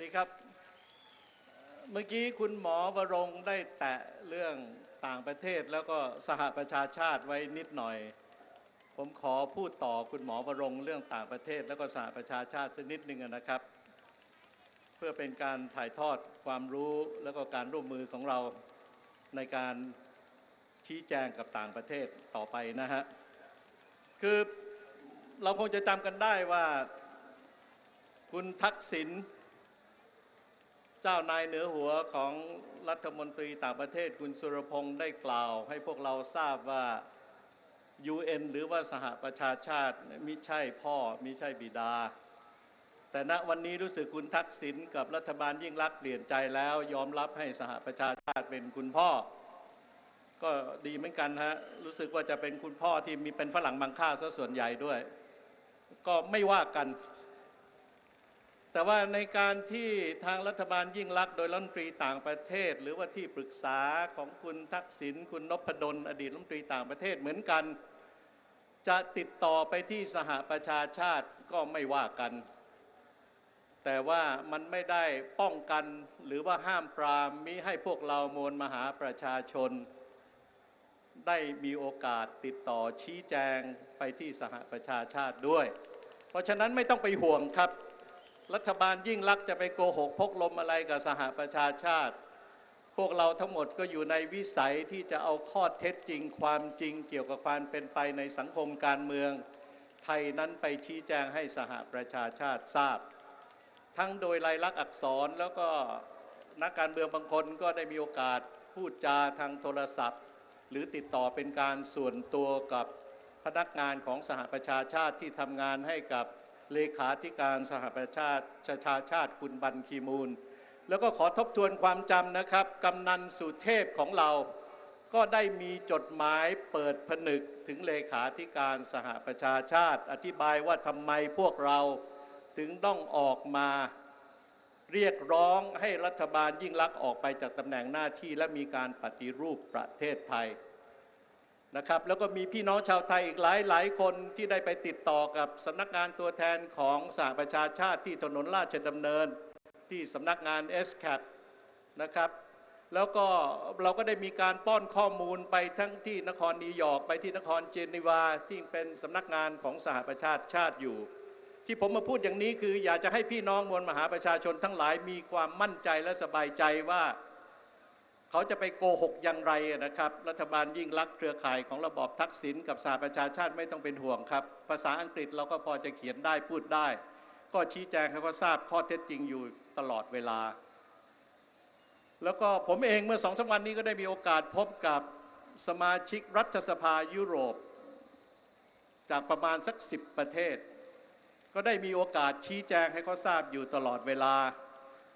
สดีครับ เมื่อกี้คุณหมอวรงได้แตะเรื่องต่างประเทศแล้วก็สหประชาชาติไว้นิดหน่อย ผมขอพูดต่อคุณหมอวรงเรื่องต่างประเทศ แล้วก็สหประชาชาติสักนิดหนึ่งนะครับ เพื่อเป็นการถ่ายทอดความรู้แล้วก็การร่วมมือของเราในการชี้แจงกับต่างประเทศต่อไปนะฮะคือเราคงจะจำกันได้ว่า คุณทักษิณ จ้านายเหนือหัวของรัฐมนตรีต่างประเทศคุณสุรพงศ์ได้กล่าว ให้พวกเราทราบว่า UN หรือว่าสหประชาชาติมิใช่พ่อมิใช่บิดา แต่ณวันนี้รู้สึกคุณทักษิณกับรัฐบาลยิ่งรักเปลี่ยนใจแล้ว ยอมรับให้สหประชาชาติเป็นคุณพ่อ ก็ดีเหมือนกันฮะรู้สึกว่าจะเป็นคุณพ่อที่มีเป็นฝรั่งบางค่าซะส่วนใหญ่ด้วย ก็ไม่ว่ากัน แต่ว่าในการที่ทางรัฐบาลยิ่งรักโดยรัฐมนตรีต่างประเทศ หรือว่าที่ปรึกษาของคุณทักษิณคุณนพดลอดีตรัฐมนตรีต่างประเทศเหมือนกัน จะติดต่อไปที่สหประชาชาติก็ไม่ว่ากัน แต่ว่ามันไม่ได้ป้องกันหรือว่าห้ามปรามมิให้พวกเรามวลมหาประชาชน ได้มีโอกาสติดต่อชี้แจงไปที่สหประชาชาติด้วย เพราะฉะนั้นไม่ต้องไปห่วงครับ รัฐบาลยิ่งรักษณ์จะไปโกหกพกลมอะไรกับสหประชาชาติ พวกเราทั้งหมดก็อยู่ในวิสัยที่จะเอาข้อเท็จจริงความจริงเกี่ยวกับความเป็นไปในสังคมการเมือง ไทยนั้นไปชี้แจงให้สหประชาชาติทราบ ทั้งโดยลายลักษณ์อักษรแล้วก็นักการเมืองบางคนก็ได้มีโอกาสพูดจาทางโทรศัพท์ หรือติดต่อเป็นการส่วนตัวกับพนักงานของสหประชาชาติที่ทำงานให้กับ เลขาธิการสหประชาชาชาชาติคุณบันคีมูล แล้วก็ขอทบทวนความจำนะครับกำนันสุเทพของเรา ก็ได้มีจดหมายเปิดผนึกถึงเลขาธิการสหประชาชาติ อธิบายว่าทำไมพวกเราถึงต้องออกมาเรียกร้องให้รัฐบาลยิ่งลักษณ์ออกไปจากตำแหน่งหน้าที่และมีการปฏิรูปประเทศไทย นะครับแล้วก็มีพี่น้องชาวไทยอีกหลายหลายคนที่ได้ไปติดต่อกับสำนักงานตัวแทนของสหประชาชาติที่ถนนราชดำเนิน ที่สำนักงาน s c a p นะครับแล้วก็เราก็ได้มีการป้อนข้อมูลไปทั้งที่นครนิวยอร์กไปที่นครเจนีวาที่เป็นสำนักงานของสหประชาชาติอยู่ ที่ผมมาพูดอย่างนี้คืออยากจะให้พี่น้องมวลมหาประชาชนทั้งหลายมีความมั่นใจและสบายใจว่า เขาจะไปโกหกอย่างไรนะครับ รัฐบาลยิ่งรักเครือข่ายของระบอบทักษิณกับสหประชาชาติไม่ต้องเป็นห่วงครับ ภาษาอังกฤษเราก็พอจะเขียนได้พูดได้ ก็ชี้แจงให้เขาทราบข้อเท็จจริงอยู่ตลอดเวลา แล้วก็ผมเองเมื่อสองสามวันนี้ก็ได้มีโอกาสพบกับสมาชิกรัฐสภายุโรป จากประมาณสักสิบประเทศ ก็ได้มีโอกาสชี้แจงให้เขาทราบอยู่ตลอดเวลา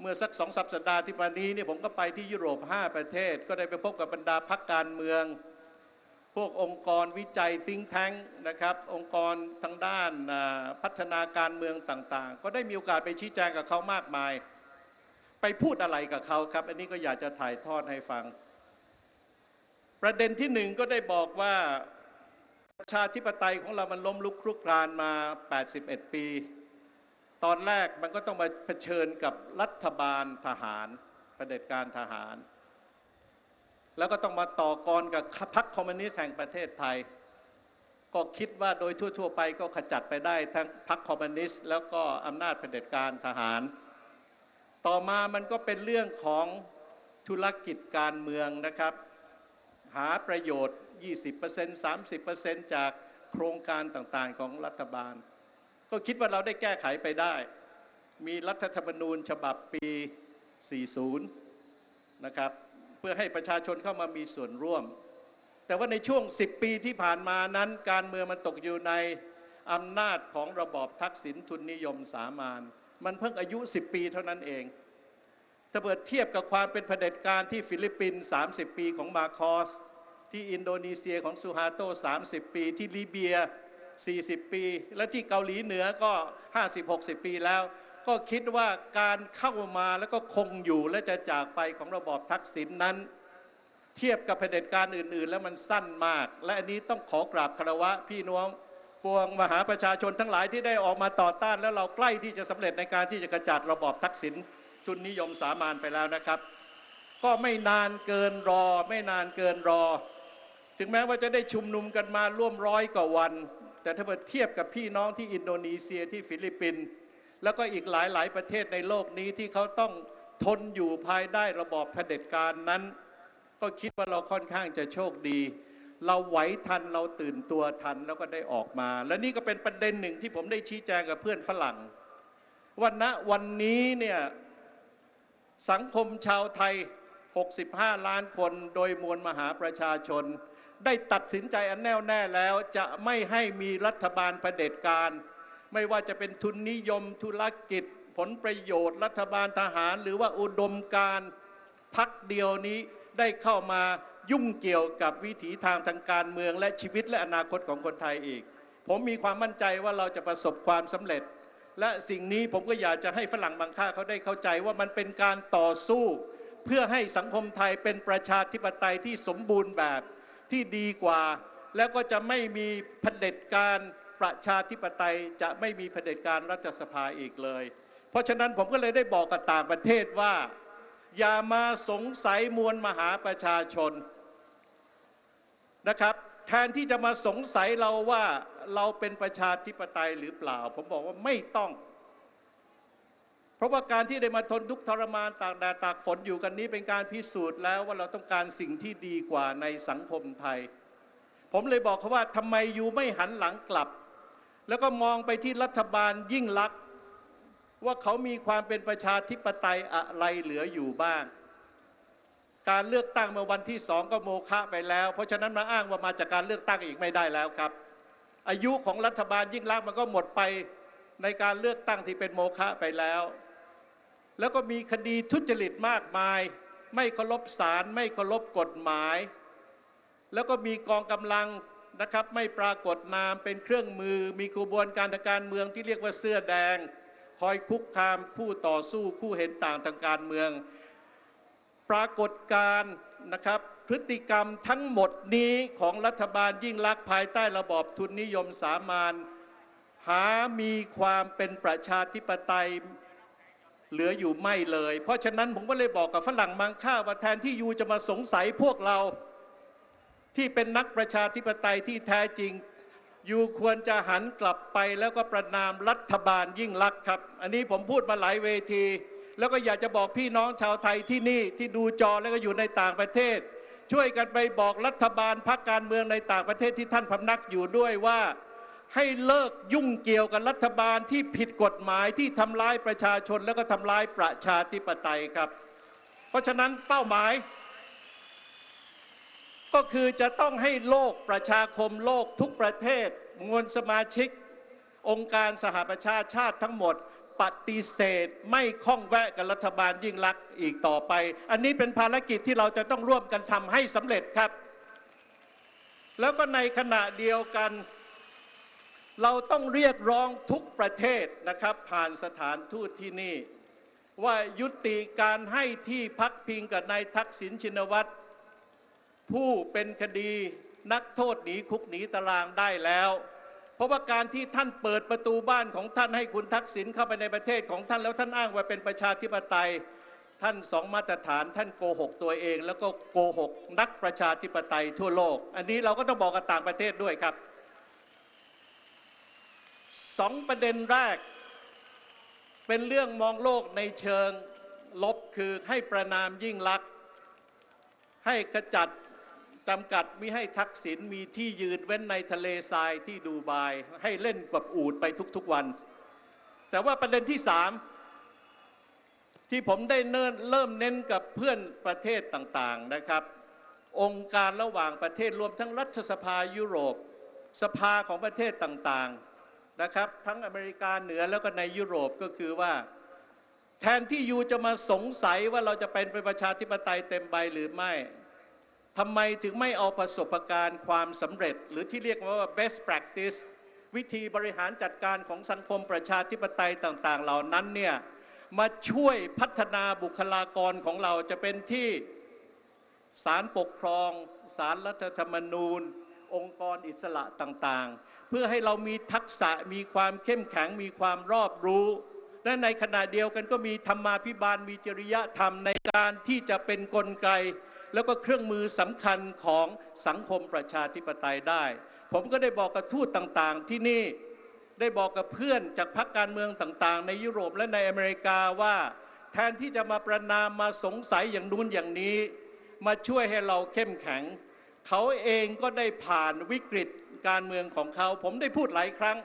เมื่อสักสองสัปดาห์ที่ผ่านนี้เนี่ยผมก็ไปที่ยุโรป 5 ประเทศ ก็ได้ไปพบกับบรรดาพักการเมือง พวกองค์กรวิจัย think tank นะครับองค์กรทางด้านพัฒนาการเมืองต่างๆ ก็ได้มีโอกาสไปชี้แจงกับเขามากมาย ไปพูดอะไรกับเขาครับ อันนี้ก็อยากจะถ่ายทอดให้ฟัง ประเด็นที่หนึ่งก็ได้บอกว่าประชาธิปไตยของเรามันล้มลุกคลุกคลานมา 81 ปี ตอนแรกมันก็ต้องมาเผชิญกับรัฐบาลทหารเผด็จการทหาร แล้วก็ต้องมาต่อกรกับพรรคคอมมิวนิสต์แห่งประเทศไทย ก็คิดว่าโดยทั่ว ๆ ไปก็ขจัดไปได้ทั้งพรรคคอมมิวนิสต์แล้วก็อำนาจเผด็จการทหาร ต่อมามันก็เป็นเรื่องของธุรกิจการเมืองนะครับ หาประโยชน์ 20% 30%จากโครงการต่างๆของรัฐบาล ก็คิดว่าเราได้แก้ไขไปได้ มีรัฐธรรมนูญฉบับปี 40 นะครับ เพื่อให้ประชาชนเข้ามามีส่วนร่วม แต่ว่าในช่วง 10 ปีที่ผ่านมานั้น การเมืองมันตกอยู่ในอำนาจของระบอบทักษิณทุนนิยมสามานมันเพิ่งอายุ 10 ปีเท่านั้นเองถ้าเปิดเทียบกับความเป็นเผด็จการที่ฟิลิปปินส์30 ปีของมาคอส ที่อินโดนีเซียของซูฮาโต 30 ปีที่ลิเบีย 40 ปี และที่เกาหลีเหนือก็ 50-60 ปีแล้ว ก็คิดว่าการเข้ามาแล้วก็คงอยู่และจะจากไปของระบอบทักษิณนนั้น เทียบกับเผด็จการอื่น ๆ แล้วมันสั้นมาก และอันนี้ต้องขอกราบคารวะพี่น้องปวงมหาประชาชนทั้งหลายที่ได้ออกมาต่อต้าน แล้วเราใกล้ที่จะสำเร็จในการที่จะกระจัดระบอบทักษิณทุนนิยมสามานไปแล้วนะครับ ก็ไม่นานเกินรอ ไม่นานเกินรอ ถึงแม้ว่าจะได้ชุมนุมกันมาร่วมร้อยกว่าวัน แต่ถ้าเทียบกับพี่น้องที่อินโดนีเซียที่ฟิลิปปินส์แล้วก็อีกหลายหลายประเทศในโลกนี้ที่เขาต้องทนอยู่ภายใต้ระบอบเผด็จการนั้น ก็คิดว่าเราค่อนข้างจะโชคดี เราไหวทันเราตื่นตัวทันแล้วก็ได้ออกมา และนี่ก็เป็นประเด็นหนึ่งที่ผมได้ชี้แจงกับเพื่อนฝรั่งวันณวันนี้เนี่ยสังคมชาวไทย 65 ล้านคนโดยมวลมหาประชาชน ได้ตัดสินใจอันแน่วแน่แล้วจะไม่ให้มีรัฐบาลเผด็จการ ไม่ว่าจะเป็นทุนนิยมธุรกิจ ผลประโยชน์ รัฐบาลทหาร หรือว่าอุดมการพักเดียวนี้ได้เข้ามายุ่งเกี่ยวกับวิถีทางทางการเมือง และชีวิตและอนาคตของคนไทยอีก ผมมีความมั่นใจว่าเราจะประสบความสำเร็จ และสิ่งนี้ผมก็อยากจะให้ฝรั่งบางค่าเขาได้เข้าใจว่ามันเป็นการต่อสู้ เพื่อให้สังคมไทยเป็นประชาธิปไตยที่สมบูรณ์แบบ ที่ดีกว่า แล้วก็จะไม่มีเผด็จการประชาธิปไตยจะไม่มีเผด็จการรัฐสภาอีกเลย เพราะฉะนั้นผมก็เลยได้บอกกับต่างประเทศว่า อย่ามาสงสัยมวลมหาประชาชนนะครับ แทนที่จะมาสงสัยเราว่าเราเป็นประชาธิปไตยหรือเปล่า ผมบอกว่าไม่ต้อง เพราะว่าการที่ได้มาทนทุกข์ทรมานตากแดดตากฝนอยู่กันนี้เป็นการพิสูจน์แล้วว่าเราต้องการสิ่งที่ดีกว่าในสังคมไทย ผมเลยบอกเขาว่าทำไมยูไม่หันหลังกลับ แล้วก็มองไปที่รัฐบาลยิ่งลักษณ์ว่าเขามีความเป็นประชาธิปไตยอะไรเหลืออยู่บ้าง การเลือกตั้งเมื่อวันที่สองก็โมฆะไปแล้ว เพราะฉะนั้นมาอ้างว่ามาจากการเลือกตั้งอีกไม่ได้แล้วครับ อายุของรัฐบาลยิ่งลักษณ์มันก็หมดไปในการเลือกตั้งที่เป็นโมฆะไปแล้ว แล้วก็มีคดีทุจริตมากมาย ไม่เคารพศาลไม่เคารพกฎหมาย แล้วก็มีกองกำลังนะครับไม่ปรากฏนามเป็นเครื่องมือ มีกระบวนการทางการเมืองที่เรียกว่าเสื้อแดง คอยคุกคามคู่ต่อสู้คู่เห็นต่างทางการเมือง ปรากฏการนะครับพฤติกรรมทั้งหมดนี้ของรัฐบาลยิ่งลักษณ์ภายใต้ระบอบทุนนิยมสามานหามีความเป็นประชาธิปไตย เหลืออยู่ไม่เลย เพราะฉะนั้นผมก็เลยบอกกับฝรั่งมังค่าว่าแทนที่ยูจะมาสงสัยพวกเราที่เป็นนักประชาธิปไตยที่แท้จริงยูควรจะหันกลับไปแล้วก็ประนามรัฐบาลยิ่งลักษณ์ครับ อันนี้ผมพูดมาหลายเวที แล้วก็อยากจะบอกพี่น้องชาวไทยที่นี่ที่ดูจอแล้วก็อยู่ในต่างประเทศ ช่วยกันไปบอกรัฐบาลพรรคการเมืองในต่างประเทศที่ท่านพำนักอยู่ด้วยว่า ให้เลิกยุ่งเกี่ยวกับรัฐบาลที่ผิดกฎหมายที่ทำร้ายประชาชนแล้วก็ทำร้ายประชาธิปไตยครับ เพราะฉะนั้นเป้าหมาย ก็คือจะต้องให้โลกประชาคมโลกทุกประเทศ มวลสมาชิก องค์การสหประชาชาติทั้งหมดปฏิเสธไม่ข้องแวะกับรัฐบาลยิ่งลักษณ์อีกต่อไป อันนี้เป็นภารกิจที่เราจะต้องร่วมกันทำให้สำเร็จครับ แล้วก็ในขณะเดียวกัน เราต้องเรียกร้องทุกประเทศนะครับ ผ่านสถานทูตที่นี่ ว่ายุติการให้ที่พักพิงกับนายทักษิณชินวัตร ผู้เป็นคดีนักโทษหนีคุกหนีตารางได้แล้ว เพราะว่าการที่ท่านเปิดประตูบ้านของท่านให้คุณทักษิณเข้าไปในประเทศของท่านแล้วท่านอ้างว่าเป็นประชาธิปไตยท่านสองมาตรฐานท่านโกหกตัวเอง แล้วก็โกหกนักประชาธิปไตยทั่วโลก อันนี้เราก็ต้องบอกกับต่างประเทศด้วยครับ สองประเด็นแรก เป็นเรื่องมองโลกในเชิงลบคือให้ประนามยิ่งลักษณ์ให้ขจัดจำกัดมิให้ทักษิณมีที่ยืนเว้นในทะเลทรายที่ดูไบให้เล่นกับอูดไปทุกๆวัน แต่ว่าประเด็นที่สามที่ผมได้เนิ่นเริ่มเน้นกับเพื่อนประเทศต่างๆนะครับ องค์การระหว่างประเทศรวมทั้งรัฐสภายุโรป สภาของประเทศต่างๆ นะครับทั้งอเมริกาเหนือแล้วก็ในยุโรปก็คือว่า แทนที่ยูจะมาสงสัยว่าเราจะเป็นประชาธิปไตยเต็มใบหรือไม่ทำไมถึงไม่เอาประสบการณ์ความสำเร็จ หรือที่เรียกว่า best practice วิธีบริหารจัดการของสังคมประชาธิปไตยต่าง ๆ เหล่านั้นเนี่ยมาช่วยพัฒนาบุคลากรของเราจะเป็นที่ศาลปกครองศาลรัฐธรรมนูญ องค์กรอิสระต่างๆ เพื่อให้เรามีทักษะมีความเข้มแข็งมีความรอบรู้และในขณะเดียวกันก็มีธรรมาภิบาลมีจริยธรรมในการที่จะเป็นกลไก แล้วก็เครื่องมือสำคัญของสังคมประชาธิปไตยได้ ผมก็ได้บอกกับทูตต่างๆที่นี่ได้บอกกับเพื่อนจากพรรคการเมืองต่างๆ ในยุโรปและในอเมริกาว่า แทนที่จะมาประนามมาสงสัยอย่างนู้นอย่างนี้ มาช่วยให้เราเข้มแข็ง เขาเองก็ได้ผ่านวิกฤตการเมืองของเขา ผมได้พูดหลายครั้ง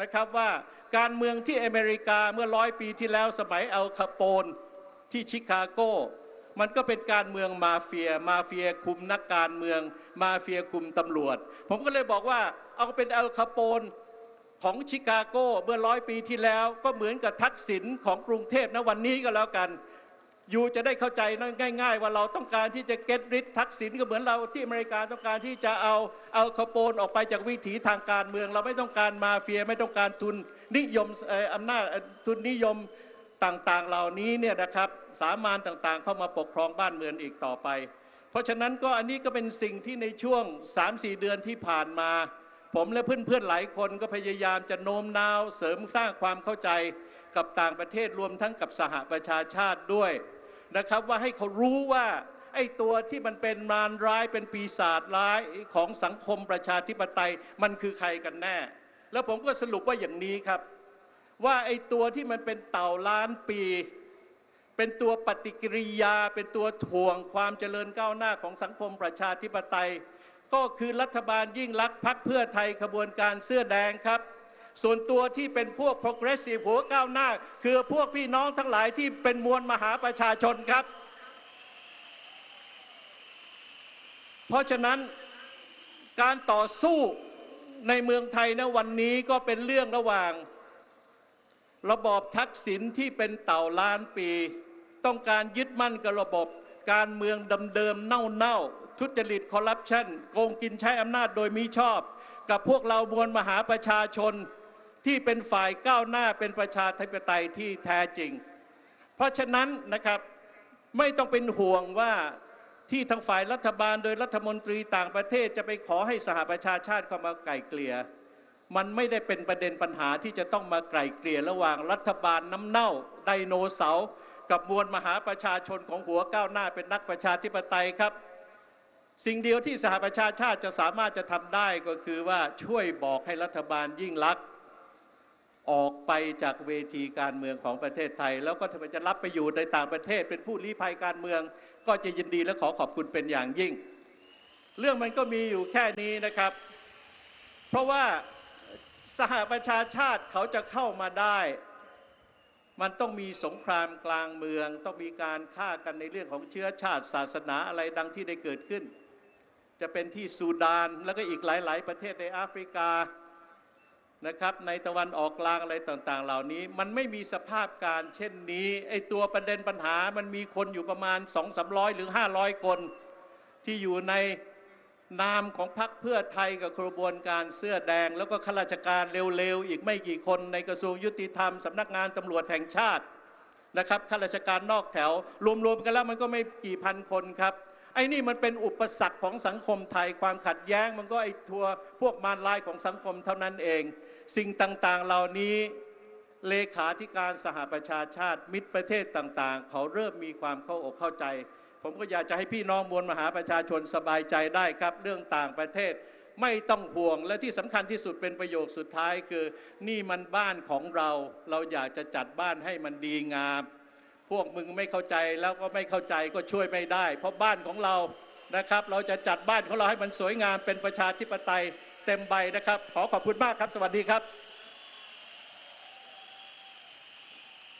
นะครับว่าการเมืองที่อเมริกาเมื่อร้อยปีที่แล้วสมัยอัลคาโปนที่ชิคาโกมันก็เป็นการเมืองมาเฟีย มาเฟียคุมนักการเมือง มาเฟียคุมตำรวจ ผมก็เลยบอกว่าเอาเป็นอัลคาโปนของชิคาโกเมื่อร้อยปีที่แล้ว ก็เหมือนกับทักษิณของกรุงเทพณวันนี้ก็แล้วกัน อยู่จะได้เข้าใจนั่นง่าย ๆ ว่าเราต้องการที่จะเก็ตริดทักษิณก็เหมือนเราที่อเมริกาต้องการที่จะเอาเอาคาโปนออกไปจากวิถีทางการเมือง เราไม่ต้องการมาเฟียไม่ต้องการทุนนิยมอำนาจทุนนิยมต่างๆเหล่านี้เนี่ยนะครับสามานต่างๆ เข้ามาปกครองบ้านเมืองอีกต่อไป เพราะฉะนั้นก็อันนี้ก็เป็นสิ่งที่ในช่วง 3-4 เดือนที่ผ่านมา ผมและเพื่อนๆหลายคนก็พยายามจะโน้มน้าวเสริมสร้างความเข้าใจกับต่างประเทศรวมทั้งกับสหประชาชาติด้วย นะครับว่าให้เขารู้ว่าไอ้ตัวที่มันเป็นมารร้ายเป็นปีศาจร้ายของสังคมประชาธิปไตยมันคือใครกันแน่ แล้วผมก็สรุปว่าอย่างนี้ครับ ว่าไอ้ตัวที่มันเป็นเต่าล้านปี เป็นตัวปฏิกิริยา เป็นตัวถ่วงความเจริญก้าวหน้าของสังคมประชาธิปไตย ก็คือรัฐบาลยิ่งลักษณ์พักเพื่อไทยขบวนการเสื้อแดงครับ ส่วนตัวที่เป็นพวก progressive หัวก้าวหน้า คือพวกพี่น้องทั้งหลายที่เป็นมวลมหาประชาชนครับ เพราะฉะนั้นการต่อสู้ในเมืองไทยนะวันนี้ก็เป็นเรื่องระหว่าง ระบอบทักษิณที่เป็นเต่าล้านปี ต้องการยึดมั่นกับระบบการเมืองเดิมๆเน่าๆทุจริตคอร์รัปชันโกงกินใช้อำนาจโดยมิชอบ กับพวกเรามวลมหาประชาชน ที่เป็นฝ่ายก้าวหน้าเป็นประชาธิปไตยที่แท้จริง เพราะฉะนั้นนะครับไม่ต้องเป็นห่วงว่าที่ทางฝ่ายรัฐบาลโดยรัฐมนตรีต่างประเทศจะไปขอให้สหประชาชาติเข้ามาไกล่เกลี่ยมันไม่ได้เป็นประเด็นปัญหาที่จะต้องมาไกล่เกลี่ยระหว่างรัฐบาลน้ำเน่าไดโนเสาร์กับมวลมหาประชาชนของหัวก้าวหน้าเป็นนักประชาธิปไตยครับ สิ่งเดียวที่สหประชาชาติจะสามารถจะทำได้ก็คือว่าช่วยบอกให้รัฐบาลยิ่งลักษณ์ ออกไปจากเวทีการเมืองของประเทศไทย แล้วก็ถ้ามันจะรับไปอยู่ในต่างประเทศ เป็นผู้ลี้ภัยการเมือง ก็จะยินดีและขอขอบคุณเป็นอย่างยิ่ง เรื่องมันก็มีอยู่แค่นี้นะครับ เพราะว่าสหประชาชาติเขาจะเข้ามาได้ มันต้องมีสงครามกลางเมือง ต้องมีการฆ่ากันในเรื่องของเชื้อชาติ ศาสนาอะไรดังที่ได้เกิดขึ้น จะเป็นที่ซูดานแล้วก็อีกหลาย ๆ ประเทศในแอฟริกา นะครับในตะวันออกกลางอะไรต่างๆ เหล่านี้ มันไม่มีสภาพการเช่นนี้ไอ้ตัวประเด็นปัญหามันมีคนอยู่ประมาณ 2 3 0 0 หรือ 500 คน ที่อยู่ในนามของพรรคเพื่อไทยกับกระบวนการเสื้อแดง แล้วก็ข้าราชการเร็วๆ อีกไม่กี่คนในกระทรวงยุติธรรมสำนักงานตำรวจแห่งชาตินะครับข้าราชการนอกแถว รวมๆกันแล้วมันก็ไม่กี่พันคนครับไอ้นี่มันเป็นอุปสรรคของสังคมไทยความขัดแย้งมันก็ไอ้ทัวพวกมารลายของสังคมเท่านั้นเอง สิ่งต่างๆ เหล่านี้เลขาธิการสหประชาชาติมิตรประเทศต่าง ๆ เขาเริ่มมีความเข้าอกเข้าใจ ผมก็อยากจะให้พี่น้องมวลมหาประชาชนสบายใจได้ครับ เรื่องต่างประเทศไม่ต้องห่วงและที่สำคัญที่สุดเป็นประโยคสุดท้ายคือ นี่มันบ้านของเรา เราอยากจะจัดบ้านให้มันดีงาม พวกมึงไม่เข้าใจแล้วก็ไม่เข้าใจก็ช่วยไม่ได้ เพราะบ้านของเรานะครับ เราจะจัดบ้านของเราให้มันสวยงามเป็นประชาธิปไตย เต็มใบนะครับ ขอขอบคุณมากครับ สวัสดีครับ